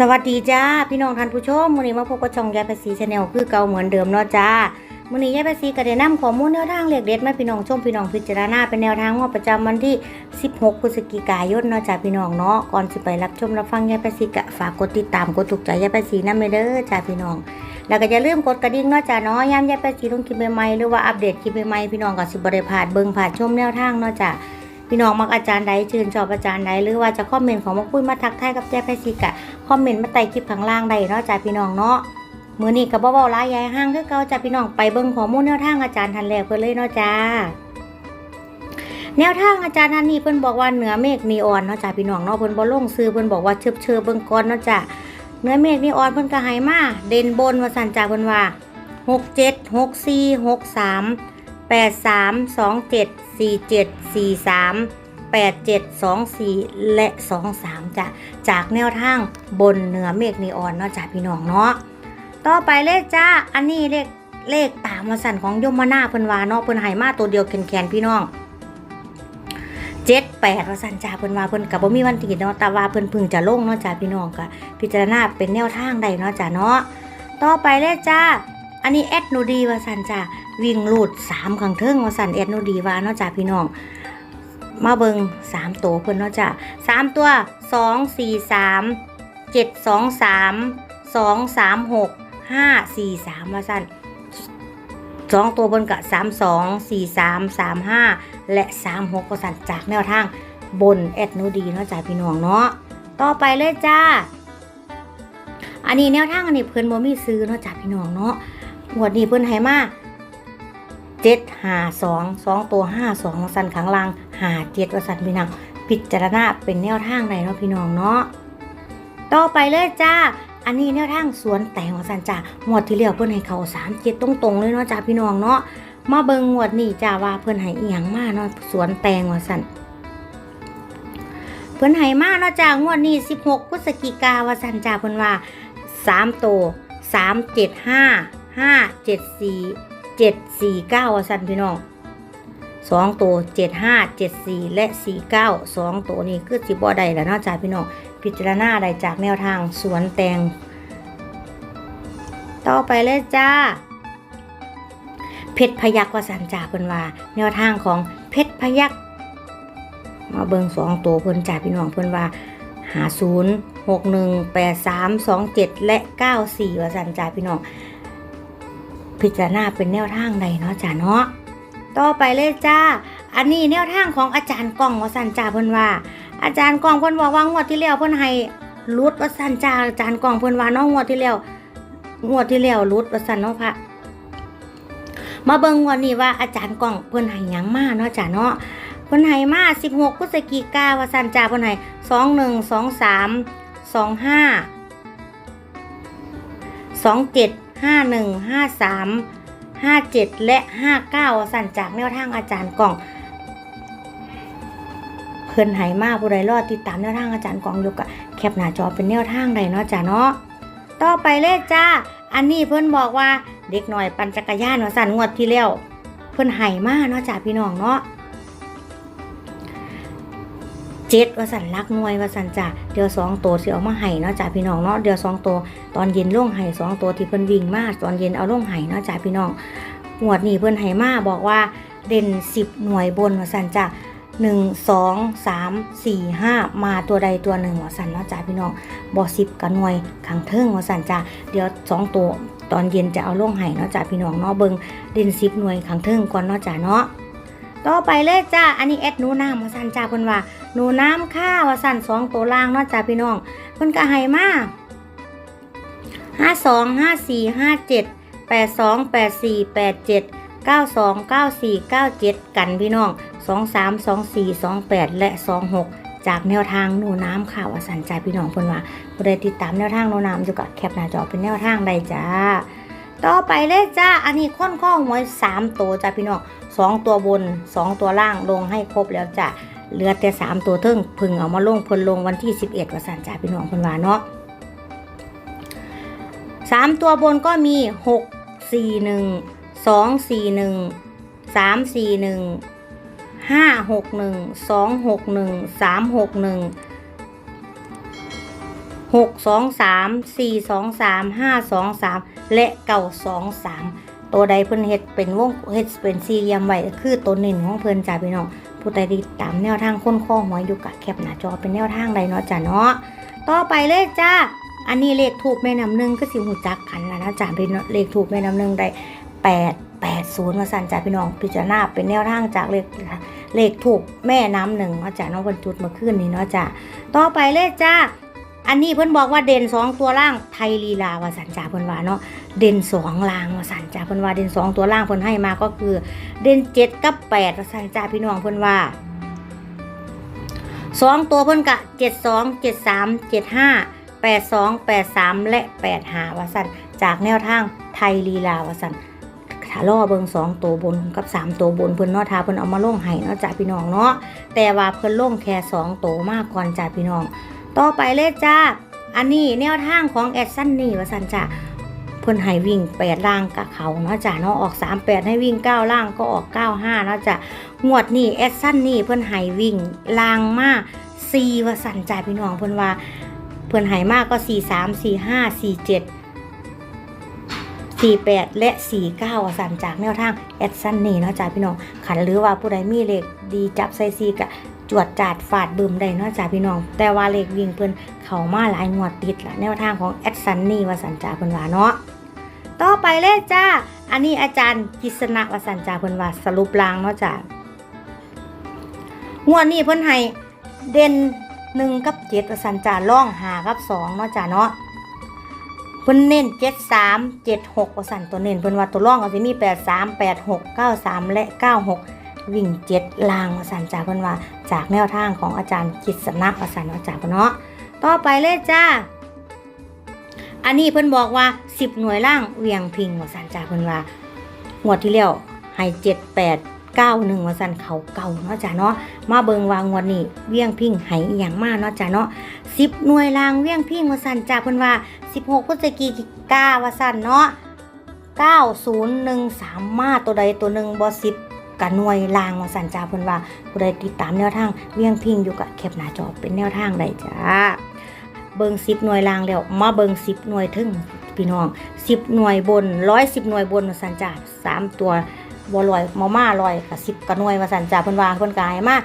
สวัสดีจ้าพี่น้องท่านผู้ชมมื้อนี้มาพบกับช่องยายภาษีชาแนลคือเก่าเหมือนเดิมเนาะจ้ามื้อนี้ยายภาษีก็ได้นำข้อมูลแนวทางเลขเด็ดมาพี่น้องชมพี่น้องพิจารณาเป็นแนวทางงวดประจำวันที่ 16 พฤศจิกายนเนาะจ้าพี่น้องเนาะก่อนสิไปรับชมรับฟังยายภาษีก็ฝากกดติดตามกดถูกใจยายภาษีนำเลยเด้อจ้าพี่น้อง แล้วก็อย่าลืมกดกระดิ่งเนาะจ้าเนาะยามยายภาษีลงคลิปใหม่ๆหรือว่าอัปเดตคลิปใหม่ๆพี่น้องก็สิบ่ได้พลาดเบิ่งผ่านชมแนวทางเนาะจ้า พี่น้องมักอาจารย์ใดชื่นชอบอาจารย์ใดหรือว่าจะคอมเมนต์ของมาคุยมาทักทายกับแจ้ไพซิกะคอมเมนต์มาใต้คลิปข้างล่างได้เนาะจ้าพี่น้องเนาะมือนี้ก็บ่เว้าหลายยายห้างคือเก่าจ้าพี่น้องไปเบิ่งข้อมูลแนวทางอาจารย์ทันแรกเพิ่นเลยเนาะจ้าแนวทางอาจารย์ท่านนี้เพิ่นบอกว่าเหนือเมฆนีออนเนาะจ้าพี่น้องเนาะเพิ่นบ่ลงซื้อเพิ่นบอกว่าเชิบเชิบเบิ่งก่อนเนาะจ้าเหนือเมฆนีออนเพิ่นก็ให้มาเด่นบนว่าสั่นจ้าเพิ่นว่า67 64 63 83 27 47 43 8724 และ 23จ้ะจากแนวทางบนเหนือเมฆนีออนเนาะจ้ะพี่น้องเนาะต่อไปเลขจ้าอันนี้เลขเลขตามมาสั่นของยมนาเพิ่นวาเนาะเพิ่นให้มาตัวเดียวแคนๆพี่น้องเจ็ดแปดว่าสั่นจ้าเพิ่นว่าเพิ่นกับบ่มีวันติดเนาะแต่ว่าเพิ่นพึ่งจะลงเนาะจ้าพี่น้องก็พิจารณาเป็นแนวทางใดเนาะจ้าเนาะต่อไปเลขจ้า อันนี้แอดโนดีว่าสั่นจ้า วิ่งลูดสามขังเทิงว่าสั่นแอดโนดีวาเนาะจ้าพี่น้อง มาเบิงสามตัวเพิ่อนเนาะจ้ะสามตัวสองสี่สามเจ็ดสองสามสองสามหกห้าสี่สามมาสั่นสองตัวบนกับสามสองสี่สามสามห้าและสามหกก็สั่นจากแนวทางบนแอดนูดีเนาะจ้ะพี่น้องเนาะต่อไปเลยจ้า อันนี้แนวทางอันนี้เพิ่อนบ่มีซื้อเนาะจ้ะพี่น้องเนาะงวดนี้เพิ่อนให้มา เจ็ดหาสองสองตัวห้าสองสันขังล่างหาเจ็ดวสันพี่น้องพิจารณาเป็นแนวทางใดเนาะพี่น้องเนาะต่อไปเลยจ้าอันนี้แนวทางสวนแตงวสันจ้างวดที่แล้วเพิ่อนให้เขาสามเจ็ดตรงๆเลยเนาะจ้าพี่น้องเนาะมาเบิ่งงวดนี้จ้าว่าเพิ่อนให้อียงมาเนาะสวนแตงวสันเพิ่อนให้มาเนาะจ้างวดนี้สิบหกพฤศจิกาวสันจ้าเพิ่อนว่าสามตัวสามเจ็ดห้าห้าเจ็ดสี่ เจ็ดสี่เก้าสันพี่น้องสองตัวเจ็ดห้าเจ็ดสี่และสี่เก้าสองตัวนี้คือสิบ่ได้แล้วเนาะจ้าพี่น้องพิจารณาได้จากแนวทางสวนแตง ต่อไปเลยจ้า เพชรพยักว่าสันจ่าเพิ่นว่า แนวทางของเพชรพยักมาเบิงสองตัวเพิ่นจ่าพี่น้องเพิ่นว่าหาศูนย์หกหนึ่งแปดสามสองเจ็ดและเก้าสี่วสันจ่าพี่น้อง พิจารณาเป็นแนวทางใดเนาะจ้าเนาะต่อไปเลยจ้า อันนี้แนวทางของอาจารย์กล้องวสันจ่าเพิ่นว่า อาจารย์กล้องเพิ่นบอกว่างวดที่แล้วเพิ่นให้รุดวสันจ่าอาจารย์กล้องเพิ่นว่าน้องงวดที่แล้วงวดที่แล้วรุดวสันเนาะพระมาเบิ่งวดนี้ว่าอาจารย์กล้องเพิ่นให้หยังมาเนาะจ้าเนาะเพิ่นให้มา16พฤศจิกาวสันจ่าเพิ่นให้21 23 25 27 ห้าหนึ่งห้าสามห้าเจ็ดและห้าเก้าสั่นจากแนวทางอาจารย์กล่อง เพิ่นไหมากผู้ใดรอดติดตามแนวทางอาจารย์กล่องอยู่กะแคปหน้าจอเป็นแนวทางใดเนาะจ้าเนาะต่อไปเลยจ้า อันนี้เพิ่นบอกว่าเด็กหน่อยปั่นจักรยานว่าสั่นงวดที่แล้ว เพิ่นไหมากเนาะจ้าพี่น้องเนาะ เจ็ดว่าสันลักหน่วยว่าสันจ้าเดี๋ยวสองตัวสิเอามาให้เนาะจ้าพี่น้องเนาะเดี๋ยวสองตัวตอนเย็นล่งไห้สองตัวที่เพิ่นวิ่งมาตอนเย็นเอาล่งไห้เนาะจ้าพี่น้องหวดนี้เพิ่นไห้มาบอกว่าเด่นสิบหน่วยบนว่าสันจ้าหนึ่งสองสามสี่ห้ามาตัวใดตัวหนึ่งวสันเนาะจ้าพี่น้องบอสิบกับหน่วยขังเทิงวสันจ้าเดี๋ยวสองตัวตอนเย็นจะเอาล่งไห้เนาะจ้าพี่น้องเนาะเบิงเด่นสิบหน่วยขังเทิงก่อนเนาะจ้าเนาะ ต่อไปเลยจ้า อันนี้แอดหนูน้ำวาสันจ้าเพิ่นว่าหนูน้ำค่าวาสันสองตัวล่างเนาะจ้าพี่น้องเพิ่นก็ไห้มาห้าสองห้าสี่ห้าเจ็ดแปดสองแปดสี่แปดเจ็ดเก้าสองเก้าสี่เก้าเจ็ดกันพี่น้องสองสามสองสี่สองแปดและสองหกจากแนวทางหนูน้ำข่าวสันใจพี่น้องเพิ่นว่าผู้ใดติดตามแนวทางหนูน้ำอยู่กับแคปหน้าจอเป็นแนวทางใดจ้า ต่อไปเลยจ้า อันนี้ค้นข้อหวยสามตัวจ้าพี่น้องสองตัวบนสองตัวล่างลงให้ครบแล้วจ้ะเหลือแต่สามตัวเทิงพึ่งเอามาลงเพิ่นลงวันที่สิบเอ็ดวสันจ้าพี่น้องเพิ่นว่าเนาะสามตัวบนก็มีหกสี่หนึ่งสองสี่หนึ่งสามสี่หนึ่งห้าหกหนึ่งสองหกหนึ่งสามหกหนึ่ง หหกสองสามสี่สองสามห้าสองสามและเก่าสองสามตัวใดเพิ่นเฮ็ดเป็นวงเฮ็ดเป็นสี่เหลี่ยมไว้คือตัวเน้นของเพิ่นจ้าพี่น้องผู้ใดติดตามแนวทางค้นข้อหวยอยู่กับแคปหน้าจอเป็นแนวทางใดเนาะจ้าเนาะต่อไปเลยจ้าอันนี้เลขถูกแม่น้ำหนึ่งก็สิหูจักกันแล้วนะจ้าพี่น้องเลขถูกแม่น้ำหนึ่งได้แปดแปดศูนย์มาสั่นจ้าพี่น้องพิจารณาเป็นแนวทางจากเลขเลขถูกแม่น้ำหนึ่งเนาะจ้าน้องวันจุดมื่อคืนนี้เนาะจ้าต่อไปเลยจ้า อันนี้เพิ่อนบอกว่าเด่นสองตัวล่างไทยลีลาวาสันจ่าเพิ่อนว่าเนาะเด่นสองล่างวาสันจ่าเพิ่อนว่าเด่นสองตัวล่างเพิ่อนให้มาก็คือ เด่นเจ็ดกับแปดวาสันจ่าพี่น้องเพิ่อนว่าสองตัวเพิ่อนกะเจ็ดสองเจ็ดสามเจ็ดห้าแปดสองแปดสามและแปดหาวาสันจากแนวทางไทยลีลาวาสันถ้าล่อเบิงสองตัวบนกับสามตัวบนเพิ่อนนาะทาเพิ่อนเอามาล่งให้เนาะจ่าพี่น้องเนาะแต่ว่าเพิ่อนล่งแค่สองตัวมากก่อนจ่าพี่น้อง ต่อไปเลยจ้า อันนี้แนวทางของแอดซันนี่ว่าสันจ้าเพิ่นให้วิ่งแปดล่างกับเขาเนาะจ้าเนาะออกสามแปดให้วิ่งเก้าล่างก็ออกเก้าห้าเนาะจ้างวดนี้แอดซันนี่เพิ่นให้วิ่งล่างมาสี่ว่าสันจ้าพี่น้องเพิ่นว่า เพิ่นให้มากก็สี่สามสี่ห้าสี่เจ็ดสี่แปดและสี่เก้าสันจากแนวทางแอดซันนี่เนาะจ้าพี่น้องขันหรือว่าผู้ใดมีเลขดีจับใส่ซีกะ จวดจาดฝาดบึมได้เนอกจากพี่น้อง แต่ว่าเลขวิ่งเพิ่นเขามาหลายงวดติดละแนวทางของแอดซันนี่วสันจาเพิ่นว่าเนาะต่อไปเลยจ้า อันนี้อาจารย์กิษณะวสันจาเพิ่นว่าสรุปลางเนาะจ้างวดนี้เพิ่นให้เด่นหนึ่งกับเจ็ดวสันจาล่องหากับสองเนาะจ้าเนาะเพิ่นเน้นเจ็ดสามเจ็ดหกวสันตัวเน้นเพิ่นว่าตัวล่องก็สิมีแปดสามแปดหกเก้าสามและเก้าหก วิ่งเจ็ดลางวสันจากเพิ่นว่า จากแนวทางของอาจารย์กิษณะวสันวจากเนาะต่อไปเลยจ้า อันนี้เพิ่นบอกว่า 10 หน่วยล่างเวียงพิงวสันจากเพิ่นว่างวดที่แล้วให้เจ็ดแปดเก้าหนึ่งวสันเขาเก่าเนาะจ้าเนาะมาเบิงวางงวดนี้เวียงพิงให้อย่างมากเนาะจ้าเนาะสิบหน่วยล่างเวียงพิงวสันจากเพิ่นว่า 16พฤศจิกาวสันเนาะ9013 มาตัวใดตัวหนึ่งบ่สิบ กับหน่วยลางมาสันจาเพิ่นว่าผู้ใดติดตามแนวทางเวียงพิงอยู่กับแคปหน้าจอเป็นแนวทางใดจ้าเบิง10หน่วยลางแล้วมาเบิง10หน่วยถึงพี่น้อง10หน่วยบน110หน่วยบนมาสันจาสามตัวบ่ลอยมาม่าลอยกับ10กับหน่วยมาสันจาเพิ่นว่าเพิ่นกายมา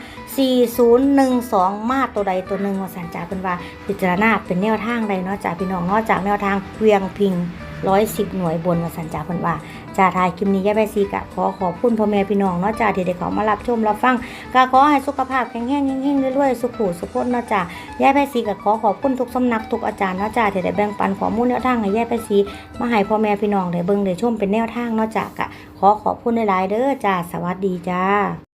4012มาตัวใดตัวหนึ่งมาสันจาเพิ่นว่าพิจารณาเป็นแนวทางใดเนาะจ้าพี่น้องเนอกจากแนวทางเวียงพิง110หน่วยบนมาสันจาเพิ่นว่า จ่าทายคลิปนี้ย่าไปซีกะขอขอบคุณพ่อแม่พี่น้องเนาะจ่าที่ได้เขามารับชมรับฟังกะขอให้สุขภาพแข็งแรงเฮงๆรวยๆสุขุสุขพ้นเนาะจ่าย่าไปซีกะขอขอบคุณทุกสำนักทุกอาจารย์เนาะจ่าที่ได้แบ่งปันข้อมูลแนวทางให้ย่าไปซีมาให้พ่อแม่พี่น้องได้เบิ่งได้ชมเป็นแนวทางเนาะจ่ากะขอขอบคุณหลายๆเด้อจ่าสวัสดีจ้า